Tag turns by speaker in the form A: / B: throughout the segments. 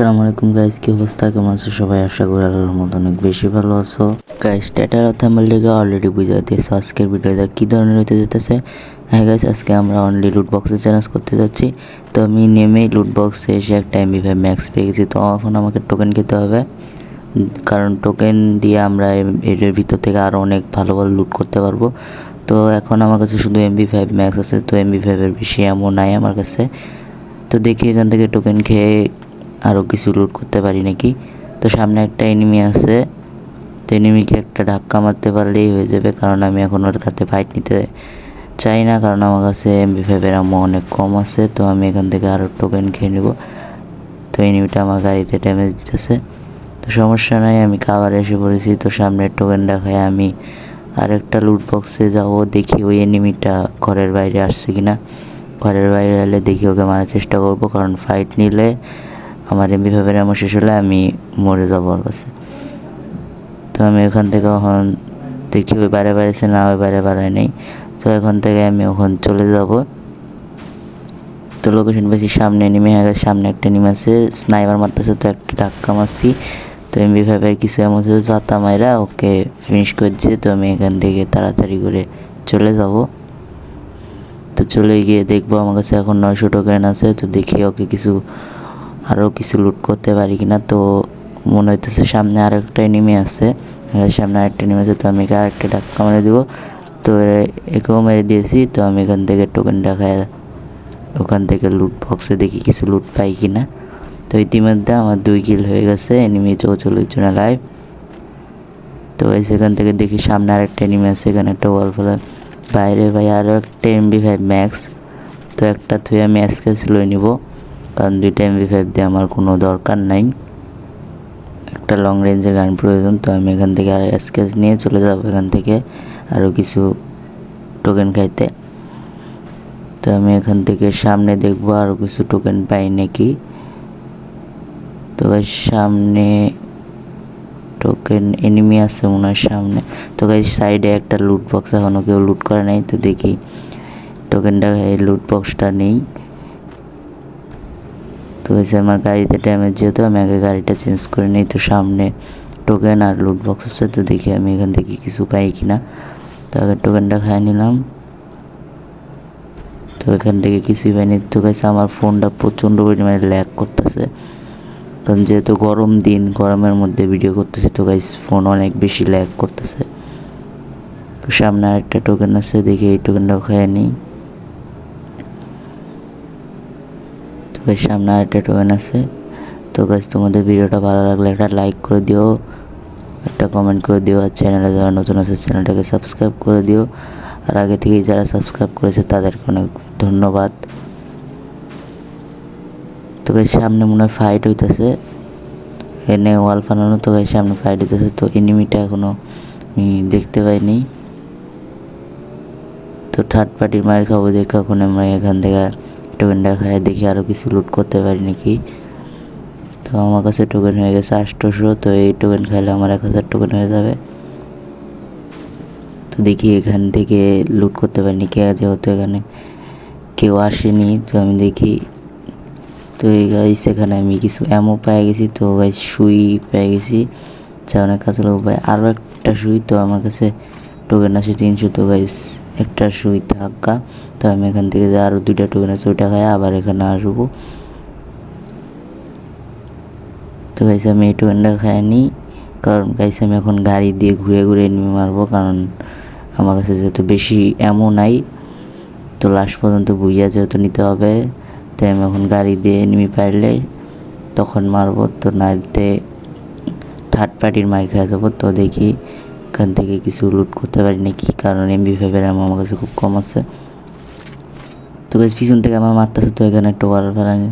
A: আসসালামু আলাইকুম গাইস কি অবস্থা? কেমন আছো সবাই? আশা করি আল্লাহর মতো অনেক বেশি ভালো আছো। গাইস টাটার থাম্বনেল থেকে অলরেডি বুঝে দিয়েছ আজকের ভিডিওটা কি ধরনের হতে যেতেছে হ্যাঁ গাইস আজকে আমরা অনলি লুট বক্সে চ্যালেঞ্জ করতে যাচ্ছি। তো আমি নেমেই লুট বক্সে এসে একটা এমবি ফাইভ ম্যাক্স পেয়ে গেছি। তো এখন আমাকে টোকেন খেতে হবে। কারণ টোকেন দিয়ে আমরা এর ভিতর থেকে আরও অনেক ভালো ভালো লুট করতে পারব। তো এখন আমার কাছে শুধু এমবি ফাইভ ম্যাক্স আছে। তো এমবি ফাইভের বেশি এমন নাই আমার কাছে। তো দেখি এখান থেকে টোকেন খেয়ে আরও কিছু লুট করতে পারি নাকি? তো সামনে একটা এনিমি আছে। তো এনিমিকে একটা ধাক্কা মারতে পারলেই হয়ে যাবে, কারণ আমি এখন ওর কাছে ফাইট নিতে চাই না, কারণ আমার কাছে এমবি ফাইভের আমো অনেক কম আছে, তো আমি এখান থেকে আরও টোকেন খেয়ে নেব। তো এনিমিটা আমার গাড়িতে ড্যামেজ দিতেছে। তো সমস্যা নাই, আমি কাভারে এসে পড়েছি, তো সামনের টোকেন দেখায় আমি আরেকটা লুট বক্সে যাব, দেখি ওই এনিমিটা ঘরের বাইরে আসছে কিনা। ঘরের বাইরে এলে দেখি ওকে মারার চেষ্টা করব, কারণ ফাইট নিলে আমার এমবি ফাইভের এমন শেষ হলে আমি মরে যাব ওর কাছে। তো আমি ওখান থেকে এখন দেখছি ওই বাইরে বাইরেছে না, ওই বাইরে বাড়ায় নেই। তো এখান থেকে আমি এখন চলে যাব। তো লোকেশন বেশি সামনে নেমে গেছে সামনে একটা নেমে আছে স্নাইপার মারতেছে তো একটা ধাক্কা মারছি। তো এমবি ফাইভের কিছু এমন ছিল জাতা মাইরা ওকে ফিনিশ করছে তো আমি এখান থেকে তাড়াতাড়ি করে চলে যাব। তো চলে গিয়ে দেখব আমার কাছে এখন নয়শো টোকেন আছে, তো দেখি ওকে কিছু আরও কিছু লুট করতে পারি কিনা, তো মনে হইতেছে সামনে আর একটা এনিমি আছে। সামনে আরেকটা এনিমি আছে, তো আমি আরেকটা ধাক্কা মেরে দেবো। তো একেও মেরে দিয়েছি, তো আমি এখান থেকে টোকেন দেখায়, ওখান থেকে লুট বক্সে দেখি কিছু লুট পাই কিনা। তো ইতিমধ্যে আমার দুই কিল হয়ে গেছে এনিমি চৌচল্লিশ জন লাইভ তো সেখান থেকে দেখি সামনে আরেকটা এনিমি আছে, এখানে একটা ওয়াল ফেলা বাইরে ভাই আরও একটা এমবি ফাইভ ম্যাক্স তো একটা থুয়ে আমি এসকেস লই নিব। কারণ দুইটা এমবি ফাইভ দিয়ে আমার কোনো দরকার নাই। একটা লং রেঞ্জের গান প্রয়োজন, তো আমি এখান থেকে আর স্কেচ নিয়ে চলে যাব এখান থেকে আরও কিছু টোকেন খাইতে। তো আমি এখান থেকে সামনে দেখব আরও কিছু টোকেন পাই নাকি। তো সামনে টোকেন এনিমি আছে মনে হয় সামনে। তো গাইজ সাইডে একটা লুট বক্স এখনও কেউ লুট করে নাই, তো দেখি টোকেনটা এই লুট বক্সটা নেই। গেছে আমার গাড়িতে ড্যামেজ যেহেতু আমি আগে গাড়িটা চেঞ্জ করে নিই, তো সামনে টোকেন আর লুট বক্স আছে, তো দেখি আমি এখান থেকে কিছু পাই কি না তো আগে টোকেনটা খাই নিলাম। তো এখান থেকে কিছুই পাইনি। তো গেছে আমার ফোনটা প্রচণ্ড পরিমাণে ল্যাগ করতেছে। কারণ যেহেতু গরম দিন, গরমের মধ্যে ভিডিও করতেছি, তো গাইস ফোন অনেক বেশি ল্যাগ করতেছে। তো সামনে আরেকটা টোকেন আছে, দেখি এই টোকেনটাও খেয়ে নিই গাইস সামনে আরেকটা টোকেন আছে। তো গাইস তোমাদের ভিডিওটা ভালো লাগলে একটা লাইক করে দিও, একটা কমেন্ট করে দিও, আর চ্যানেলে যারা নতুন আছে চ্যানেলটাকে সাবস্ক্রাইব করে দিও। আর আগে থেকেই যারা সাবস্ক্রাইব করেছে, তাদেরকে অনেক ধন্যবাদ। তো গাইস সামনে মনে হয় ফাইট হইতেছে। এনে ওয়াল ফানানো তো গাইস সামনে ফাইট হইতেছে। তো এনিমিটা এখনও আমি দেখতে পাইনি। তো থার্ড পার্টির মায়ের খাব দেখে এখন আমরা এখান থেকে টোকেনটা খাই দেখি আরও কিছু লুট করতে পারি নাকি। তো আমার কাছে টোকেন হয়ে গেছে আটশোশো, তো এই টোকেন খাইলে আমার এক হাজার টোকেন হয়ে যাবে। তো দেখি এখান থেকে লুট করতে পারি নাকি যেহেতু এখানে কেউ আসেনি, তো আমি দেখি। তো এই গাইস এখানে আমি কিছু অ্যামো পেয়ে গেছি, তো গাইস সুই পেয়ে গেছি। যা অনেক কাছে লোক ভাই আরও একটা সুই, তো আমার কাছে টোকেন আছে তিনশো, তো গাইস একটা সুই থাকা তো আমি এখান থেকে যে আরও দুইটা টোকেন আছে, ওইটা খাই, আবার এখানে আসব। তো গাইস, আমি এই টোকেনটা খাইনি কারণ গাইস, আমি এখন গাড়ি দিয়ে ঘুরে ঘুরে এনিমি মারবো, কারণ আমার কাছে যেহেতু বেশি এমন নাই, তো লাস্ট পর্যন্ত বুইয়া যেহেতু নিতে হবে, তাই আমি এখন গাড়ি দিয়ে এনিমি পারলে তখন মারবো। তো নাইতে থার্ড পার্টির মার খেয়ে যাব, তো দেখি এখান থেকে কিছু লুট করতে পারি নাকি? কারণ এমবি ফাইভের আমার কাছে খুব কম আছে। তো গাইস পিছন থেকে আমার মারতেছে তো এখানে একটা ওয়াল ফেলানি।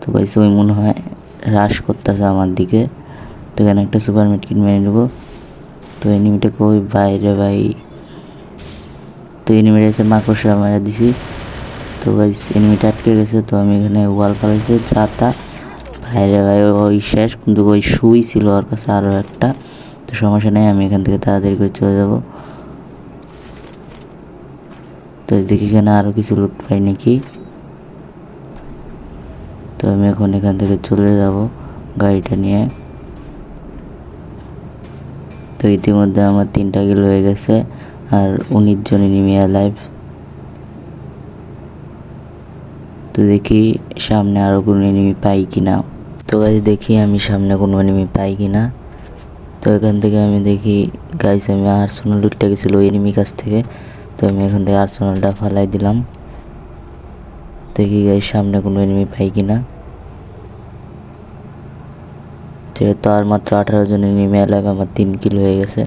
A: তো গাইস ওই মনে হয় হ্রাস করতেছে আমার দিকে। তো এখানে একটা সুপার মিটকিট মেরে নেব। তো এনিমিটা কই? বাইরে ভাই। তো এনিমিটা এসে মাকড়সা মারা দিছি। তো গাইস এনিমিটা আটকে গেছে। তো আমি এখানে ওয়াল ফেলাইছি। ছাতা বাইরে ভাই ওই শেষ। কিন্তু ওই সুই ছিল ওর কাছে আরও একটা। তো সমস্যা নেই, আমি এখান থেকে তাড়াতাড়ি করে চলে যাব। তো দেখি এখানে আরও কিছু লুট পাই নাকি। তো আমি এখন এখান থেকে চলে যাব গাড়িটা নিয়ে। তো ইতিমধ্যে আমার তিনটা কিল হয়ে গেছে, আর উনিশ জন এনিমি লাইভ তো দেখি সামনে আরও কোনো এনিমি পাই কিনা। তো গাইজ দেখি আমি সামনে কোনো এনিমি পাই কিনা। তো এখান থেকে আমি দেখি গাইজ আমি আর্সোনাল লুটটা গেছিল এনিমি কাছ থেকে। তো আমি এখান থেকে আর্সোনালটা ফালাই দিলাম। দেখি গাইজ সামনে কোনো এনিমি পাই কিনা। যেহেতু আর মাত্র আঠারো জন এনিমি এলাম আমার তিন কিলো হয়ে গেছে।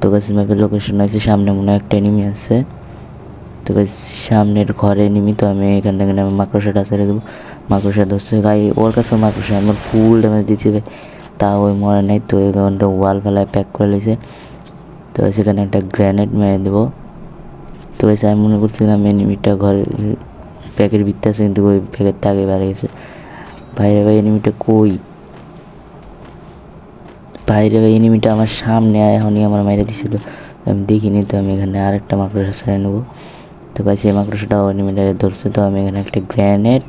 A: তো গাছ ম্যাপের লোকেশন আছে, সামনে মনে হয় একটা এনিমি আছে। তো গাছ সামনের ঘরে এনিমি তো আমি এখান থেকে আমি মাকড়সাটা ছেড়ে দেবো। মাকড়সা ধরছে। গাই ওর কাছেও মাকড়সা, আমার ফুল ড্যামেজ দিচ্ছে ভাই। তা ওই মরে নেই, তো এখানটা ওয়াল ফেলায় প্যাক করে লেছে। তো সেখানে একটা গ্র্যানেড মেরে দেবো। তো গাছ আমি মনে করছিলাম এনিমিটা ঘরের প্যাকের ভিত্তি আছে, কিন্তু ওই প্যাকের আগে বেড়ে গেছে। ভাইরে ভাই এনিমিটা কই? বাইরে ভাই এনিমিটা আমার সামনে এখনই আমার মাইরে দিছিল। আমি দেখিনি, তো আমি এখানে আরেকটা মাকড়সা ছেড়ে নেব। তো গাছ এই মাকড়সাটাও এনিমিটাকে ধরছে, তো আমি এখানে একটা গ্র্যানেড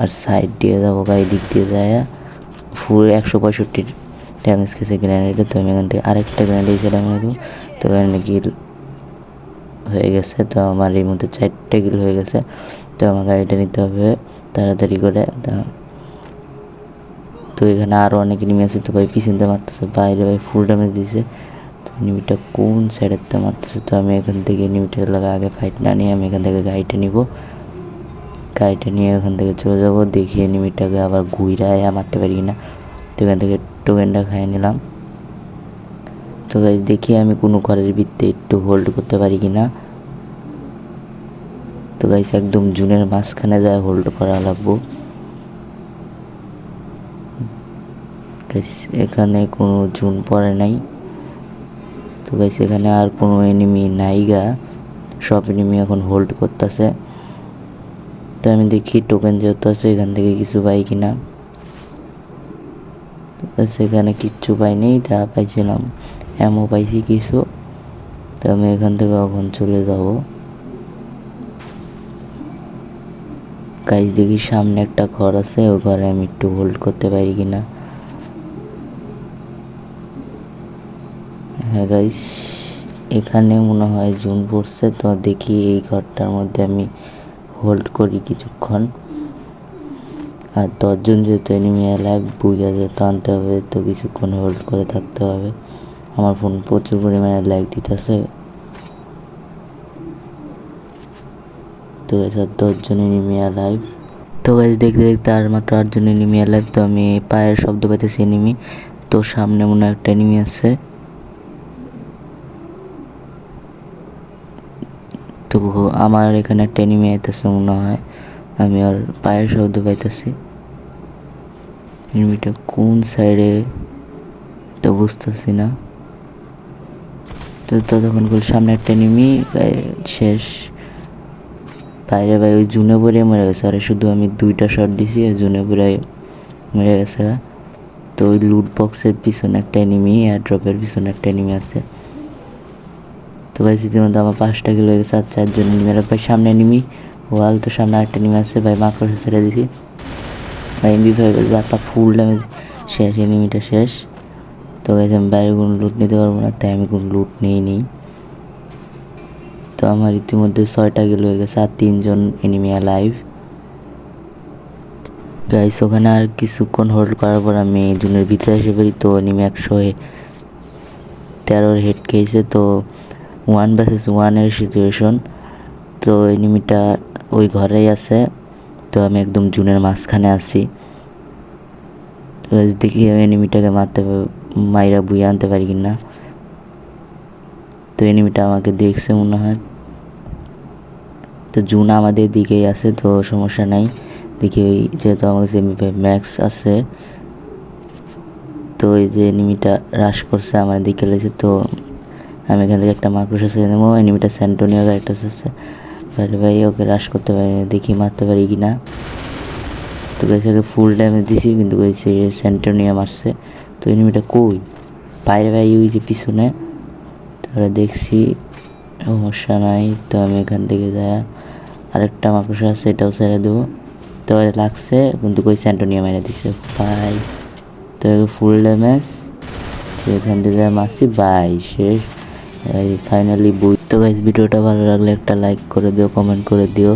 A: আর সাইড দিয়ে যাব গায়ে দিক দিয়ে যায়। ফুল একশো পঁয়ষট্টির ড্যামেজ খেয়েছে গ্র্যানেডে তো আমি এখান থেকে আরেকটা গ্র্যানেড এসেছিলাম দেবো তো এখানে গিল হয়ে গেছে, তো আমার এই মধ্যে চারটে গিল হয়ে গেছে। তো আমার গাড়িটা নিতে হবে তাড়াতাড়ি করে। তা এখানে আরও অনেক এনিমি আছে। তো ভাই পিছনতে মারতেছে, বাইরে ভাই ফুল ড্যামেজ দিয়েছে তো এনিমিটা কোন সাইডেরতে মারতেছে, তো আমি এখান থেকে এনিমিটার লাগা আগে ফাইট না নিয়ে আমি এখান থেকে গাড়িটা নিব। গাড়িটা নিয়ে এখান থেকে চলে যাব দেখি এনিমিটাকে আবার ঘুরায় মারতে পারি না তো এখান থেকে টোকেনটা খাইয়ে নিলাম। তো গাইজ দেখি আমি কোনো ঘরের ভিত্তে একটু হোল্ড করতে পারি কি না তো গাইজ একদম জুনের মাঝখানে যায় হোল্ড করা লাগবো। গাইস এখানে কোনো জুন পড়ে নাই। তো গাইস এখানে আর কোনো এনিমি নাই গা। সব এনিমি এখন হোল্ড করতেছে। তো আমি দেখি টোকেন যেহেতু আছে, এখান থেকে কিছু পাই কিনা। সেখানে কিচ্ছু পাইনি যা পাইছিলাম। এমও পাইছি কিছু। তো আমি এখান থেকে এখন চলে যাব। কাজ দেখি সামনে একটা ঘর আছে ও ঘরে আমি একটু হোল্ড করতে পারি কিনা। হ্যাঁ গাইস এখানে মনে হয় জুন পড়ছে, তো দেখি এই ঘরটার মধ্যে আমি হোল্ড করি কিছুক্ষণ। আর দশজন যেহেতু এনিমি এলায় বুঝা যেতে আনতে হবে তো কিছুক্ষণ হোল্ড করে থাকতে হবে। আমার ফোন প্রচুর পরিমাণে ল্যাগ দিতেছে। তো এসব দশজন এনিমি লাইভ তো গাইজ দেখতে দেখতে আর মাত্র আটজন এনিমি লাইভ তো আমি পায়ের শব্দ পাইতেছি এনিমি তো সামনে মনে একটা এনিমি আছে। তো আমার এখানে একটা আইতেছে, মনে হয়। আমি আর পায়ের শব্দ পাইতেছি। এনিমিটা কোন সাইডে তো বুঝতেছি না। তো ততক্ষণ করে সামনে একটা এনিমি শেষ। বাইরে ভাই ওই জুনে পরে মরে গেছে। আরে শুধু আমি দুইটা শট দিছি জুনে পরে মরে গেছে। তো ওই লুট বক্সের পিছনে একটা এনিমি এয়ার ড্রপের পিছনে একটা এনিমি আছে। তো ভাই ইতিমধ্যে আমার পাঁচটা কিলো হয়ে গেছে, আর চারজন এনিমি ভাই, সামনে এনিমি ওয়াল তো সামনে আরেকটা এনিমি আছে। ভাই, মাকড় ছেড়ে দিছি ভাই এমবি ফাইভ যাতা ফুল ড্যামেজ শেষ এনিমিটা শেষ। তো গাইজ আমি বাইরে কোনো লুট নিতে পারব না, তাই আমি কোনো লুট নিই তো আমার ইতিমধ্যে ছয়টা গেল হয়ে গেছে, আর তিনজন এনিমিয়া লাইভ গাইস ওখানে আর কিছুক্ষণ হোল্ড করার পর আমি জুনের ভিতরে এসে পারি তো এনিমি একশো তেরোর হেড খেয়েছে, তো ওয়ান ভার্সেস ওয়ানের সিচুয়েশন তো এনিমিটা ওই ঘরেই আছে। তো আমি একদম জুনের মাঝখানে আছি। তো দেখি এনিমিটাকে মারতে মাইরা বুয়ে আনতে পারি কিনা। তো এনিমিটা আমাকে দেখছে মনে হয়। তো জুন আমাদের দিকেই আছে, তো সমস্যা নাই। দেখি ওই যেহেতু আমার কাছে ম্যাক্স আছে। তো এই যে এনিমিটা হ্রাস করছে আমার দিকে লেগেছে, তো আমি এখান থেকে একটা মাকড়সা ছেড়ে নেব। এনিমিটা স্যান্টোনিও একটা আছে। ভাই ভাই, ওকে রাশ করতে পারি দেখি মারতে পারি কি না তো গাইছে ফুল ড্যামেজ দিছি, কিন্তু ওই স্যান্টোনিয়া মারছে। তো এনিমিটা কই? বাইরে ভাই, ওই যে পিছনে। তাহলে দেখছি, সমস্যা নাই। তো আমি এখান থেকে যা, আরেকটা মাকড়সা আছে, এটাও ছেড়ে দেবো। তো লাগছে, কিন্তু কই স্যান্টোনিয়া মেরে দিছে। ভাই তো ফুল ড্যামেজ এখান থেকে মারছি বাই শেষ। ফাইনালি বই তো গাইজ ভিডিওটা ভালো লাগলে একটা লাইক করে দিও কমেন্ট করে দিও।